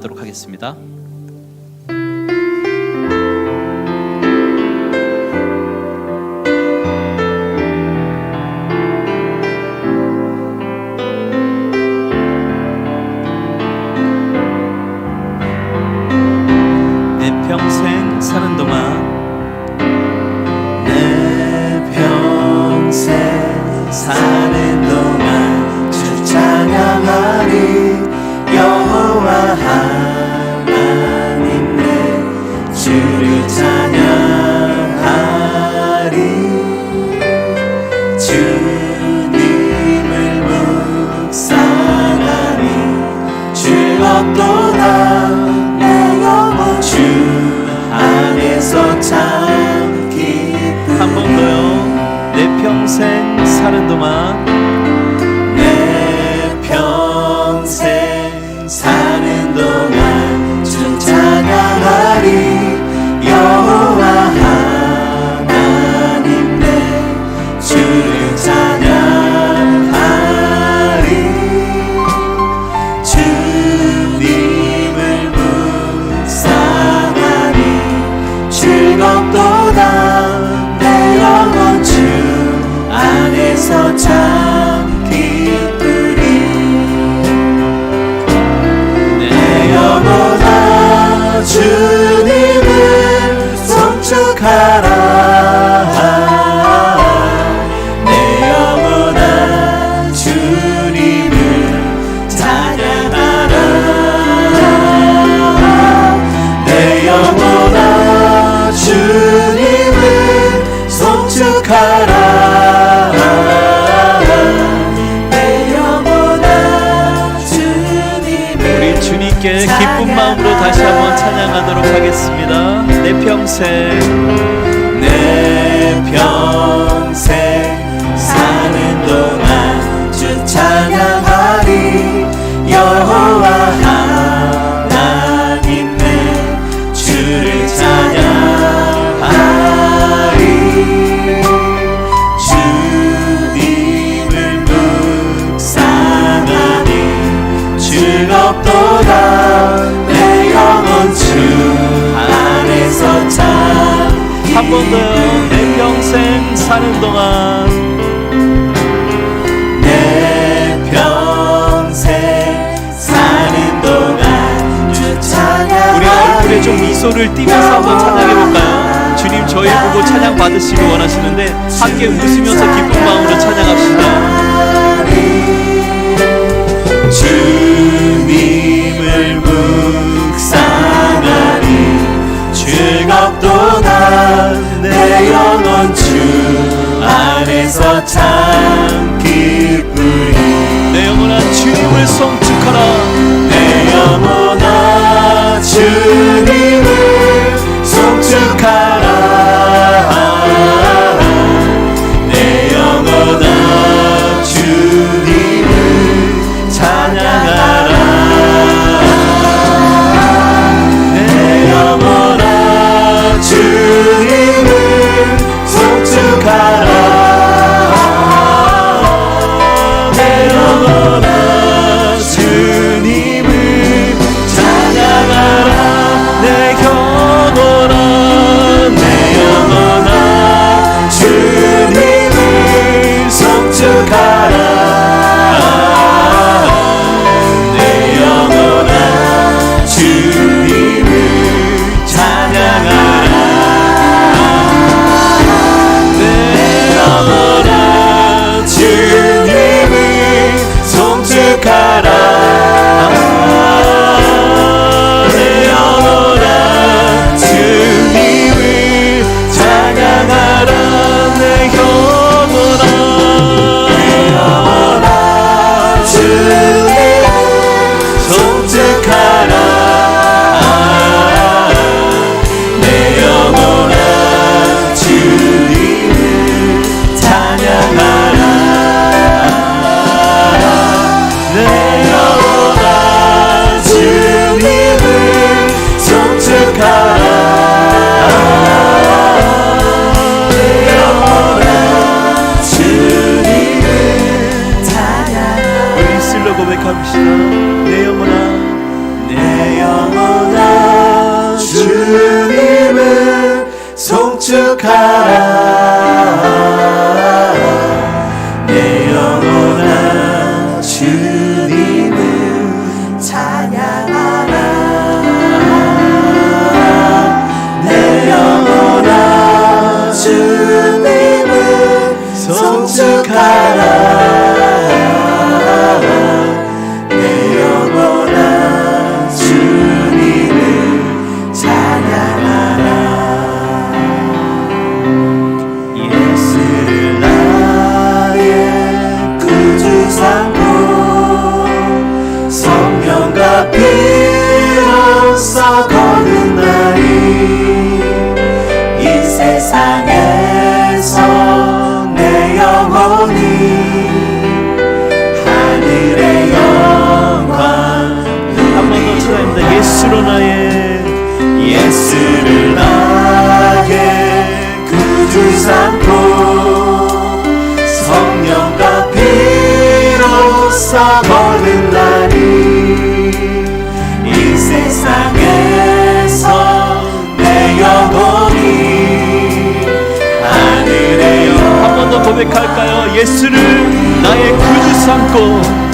하도록 하겠습니다. 즐겁도다. 내 영혼 주 안에서 참 주님께 기쁜 마음으로 다시 한번 찬양하도록 하겠습니다. 내 평생 내 평생 더요 내 평생 사는 동안 내 평생 사는 동안 주 찬양 우리 얼굴에 좀 미소를 띠면서 한번 찬양해 볼까요? 주님 저희 보고 찬양 받으시길 원하시는데 함께 웃으면서 기쁜 마음으로 찬양합시다. 주 안에서 참 기쁘리 내 영혼아 주님을 송축하라. 내 영혼아 주 예수를 나의 구주 삼고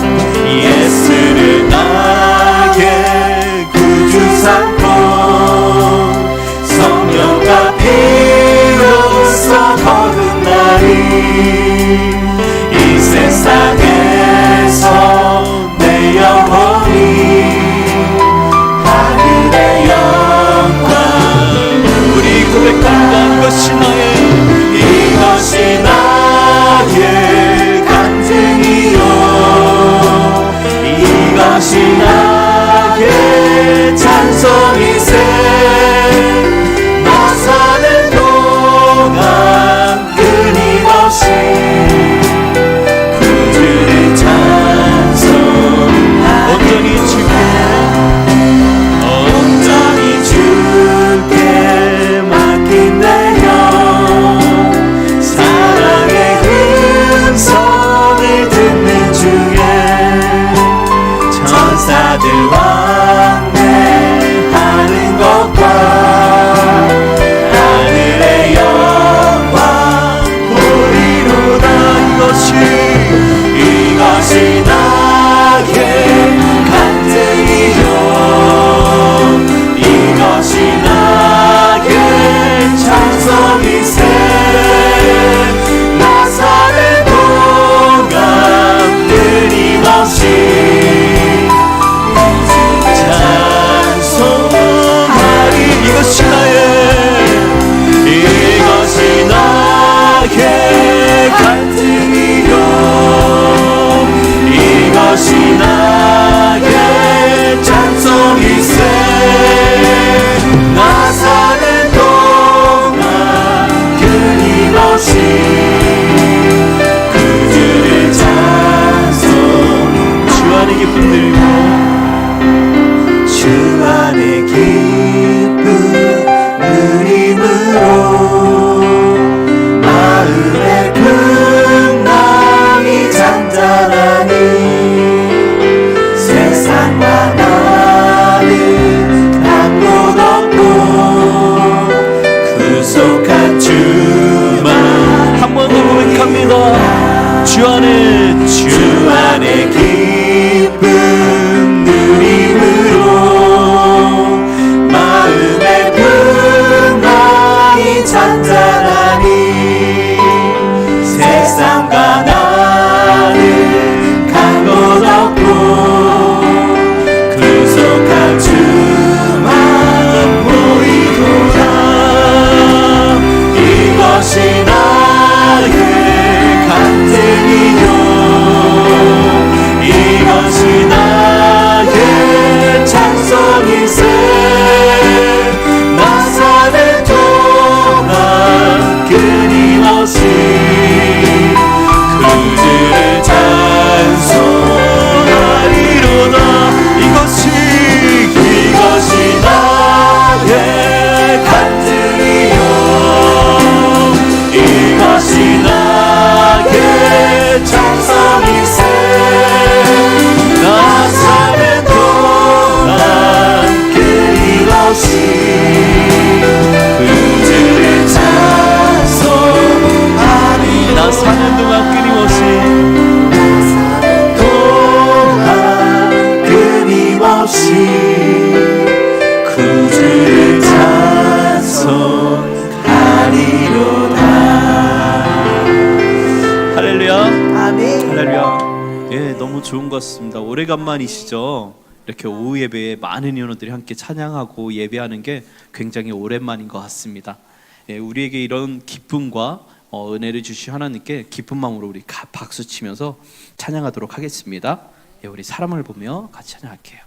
오래간만이시죠? 이렇게 오후 예배에 많은 인원들이 함께 찬양하고 예배하는 게 굉장히 오랜만인 것 같습니다. 예, 우리에게 이런 기쁨과 어, 은혜를 주신 하나님께 기쁜 마음으로 우리 가- 박수 치면서 찬양하도록 하겠습니다. 예, 우리 사람을 보며 같이 찬양할게요.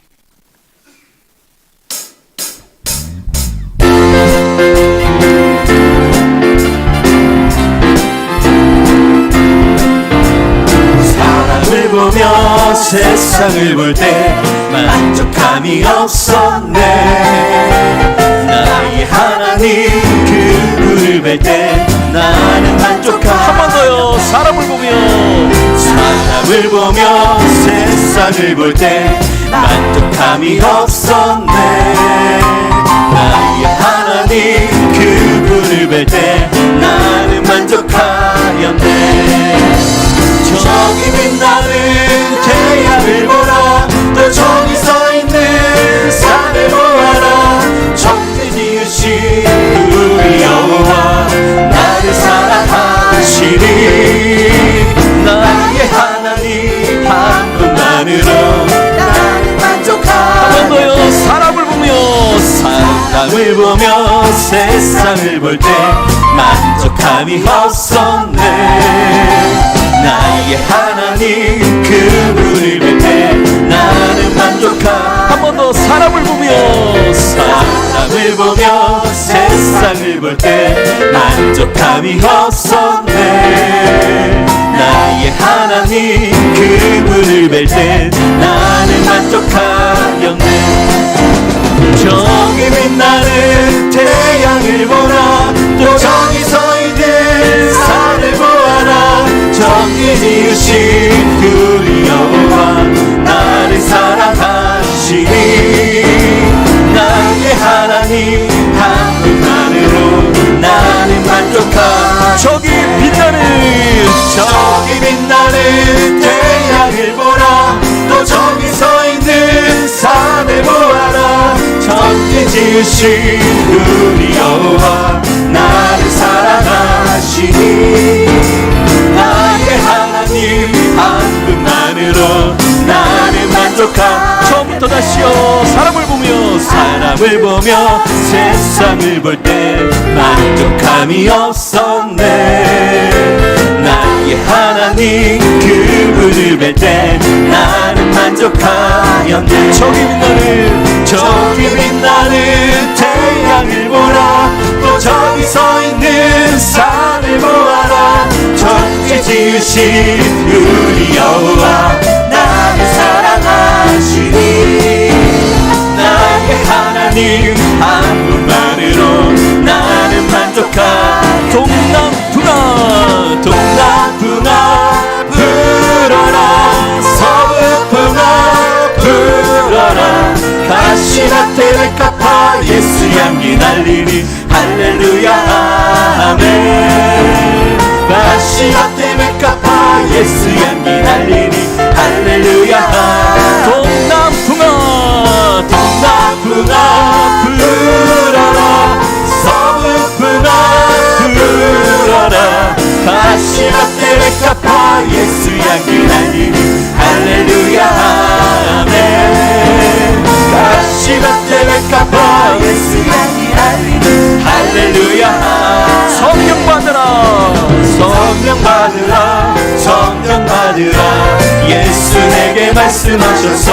세상을 볼 때 만족함이 없었네. 나의 하나님 그분을 뵐 때 나는 만족함. 한번 더요. 사람을 보며. 사람을 보며 세상을 볼 때 만족함이 없었네. 나의 하나님 그분을 뵐 때 나는 만족하였네 사랑하시니 나의 하나님 한 분만으로 나는 만족하 한 번 더요. 사람을 보며 사람을 보며. 세상을 볼 때 만족함이 없었네. 나의 하나님 그분을 뵐 때 나는 만족함. 한 번 더 사람을 보며 사람을 보며 세상을 볼 때 만족함이 없었네. 나의 하나님 그분을 뵐 때 나는 만족하였네. 저기 빛나는 태양을 보라 또 저기 서 있는 산을 보아라 저기 지으신 우리 여호와 나를 사랑하시니 나의 하나님 한 분만으로 나는 만족하 저기 빛나는 저기 빛나는 태양을 보라. 또 저기 서 있는 산을 보아라. 천지 지으신 우리 여호와 나를 사랑하시니 만족하 처음부터 다시요. 사람을 보며 사람을 보며 세상을 볼 때 만족함이 없었네. 나의 하나님 그분을 뵐 때 나는 만족하였네. 저기 빛나는 저기 빛나는 태양을 보라. 또 저기 서 있는 산을 보아라. 천지 지으신 우리 여호와 하나님 한 분만으로 나는 만족하. 동남풍아 동남풍아 불어라. 서북풍아 불어라. 가시나 테레카파 예수 향기 날리니. 할렐루야 아멘. 가시나 테레카파 예수 향기 날리니. 할렐루야 테레카파 예수 향기 날리니 할렐루야 아멘 테레카파 예수 향기 날리니 할렐루야 성령 받으라 성령 받으라 성령 받으라 예수 내게 말씀하셔서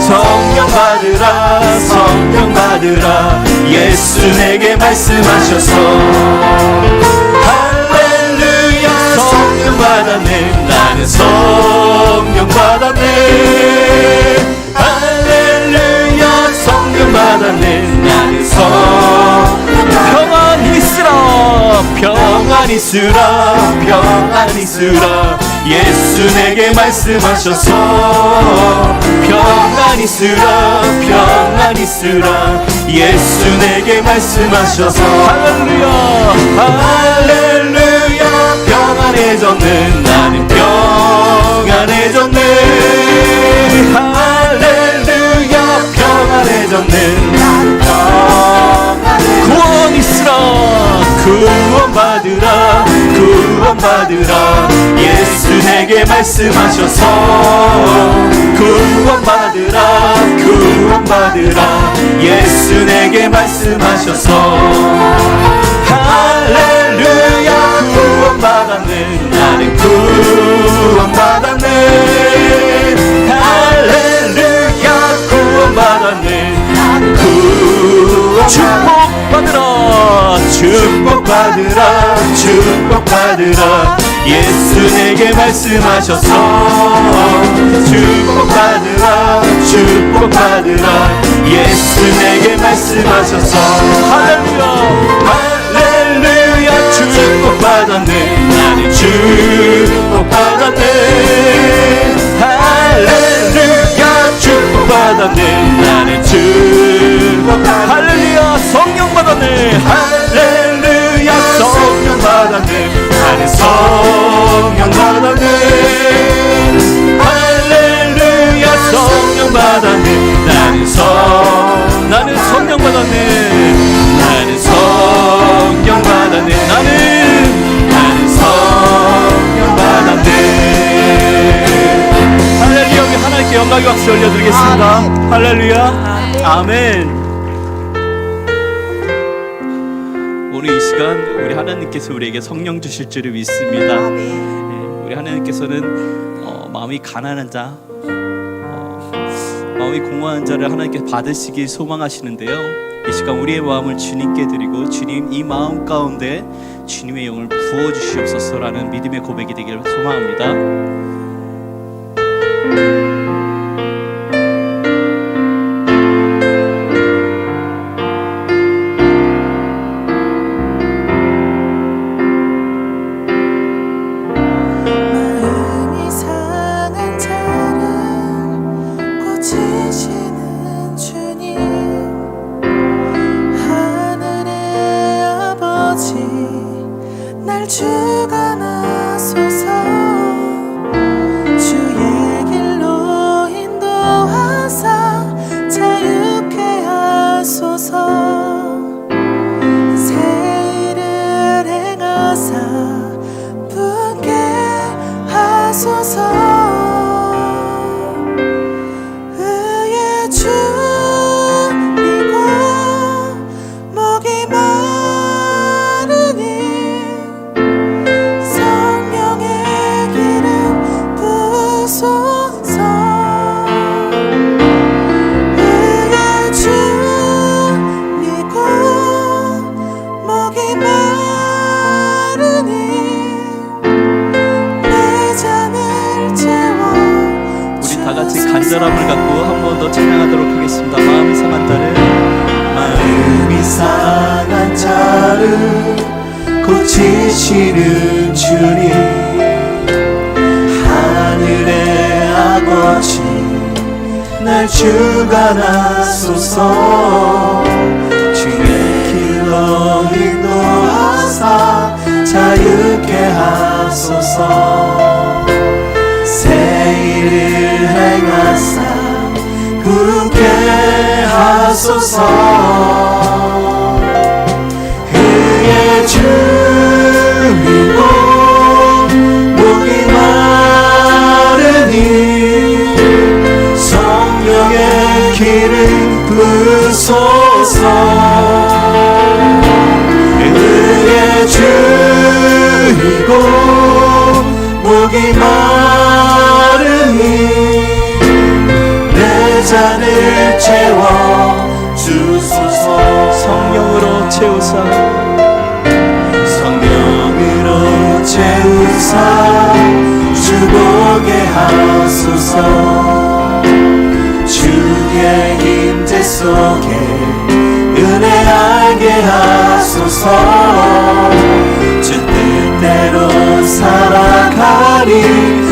성령 받으라 성령 받으라 예수 내게 말씀하셔서 성령 받았네. 나는 성령 받았네. 할렐루야 성령 받았네. 나는 성령 평안 있으라 평안 있으라 평안 있으라. 예수 내게 말씀하셔서 평안 있으라 평안 있으라. 예수 내게 말씀하셔서 할렐루야. 할렐루야 평안해졌네. 나는 평안해졌네. 할렐루야 평안해졌네. 나는 구원 있으라 구원 받으라 구원 구원 받으라. 예수 내게 말씀하셔서 구원 받으라 구원 받으라. 예수 내게 말씀하셔서. 할렐루야 구원 받 았네 나는 구원받았네 할렐루야 구원받았네 구원받았네 축복받으라. 축복받으라. 축복받으라. 예수 내게 말씀하셔서 축복받으라 축복받으라. 예수 내게 말씀하셔서 할렐루야 할렐루야 축복받았네. 나는 축복받았네. 할렐루야 축복받았네. 나는 축복받았네. 할렐루야 성령 받았네. 할렐루야 성령 받았네. 나는 성령 받았네. 할렐루야 성령 받았네 할렐루야. 아멘. 오늘 이 시간 우리 하나님께서 우리에게 성령 주실 줄을 믿습니다. 예, 우리 하나님께서는 어, 마음이 가난한 자 어, 마음이 공허한 자를 하나님께 받으시길 소망하시는데요. 이 시간 우리의 마음을 주님께 드리고 주님 이 마음 가운데 주님의 영을 부어 주시옵소서라는 믿음의 고백이 되기를 소망합니다 갖고 한 번 더 찬양하도록 하겠습니다. 마음이 상한 자를. 마음이 상한 자를 고치시는 주님. 하늘의 아버지 날 주관하소서. 주의 길로 인도하사 자유케 하소서 하소서. 그의 주이고 목이 마르니 성령의 길을 부소서. 그의 주이고 목이 마르니 채우사. 성령으로 채우사. 주보게 하소서. 주의 임재 속에 은혜 알게 하소서. 주 뜻대로 살아가리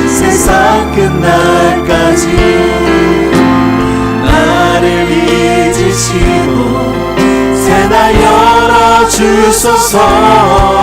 세상 끝날까지 열어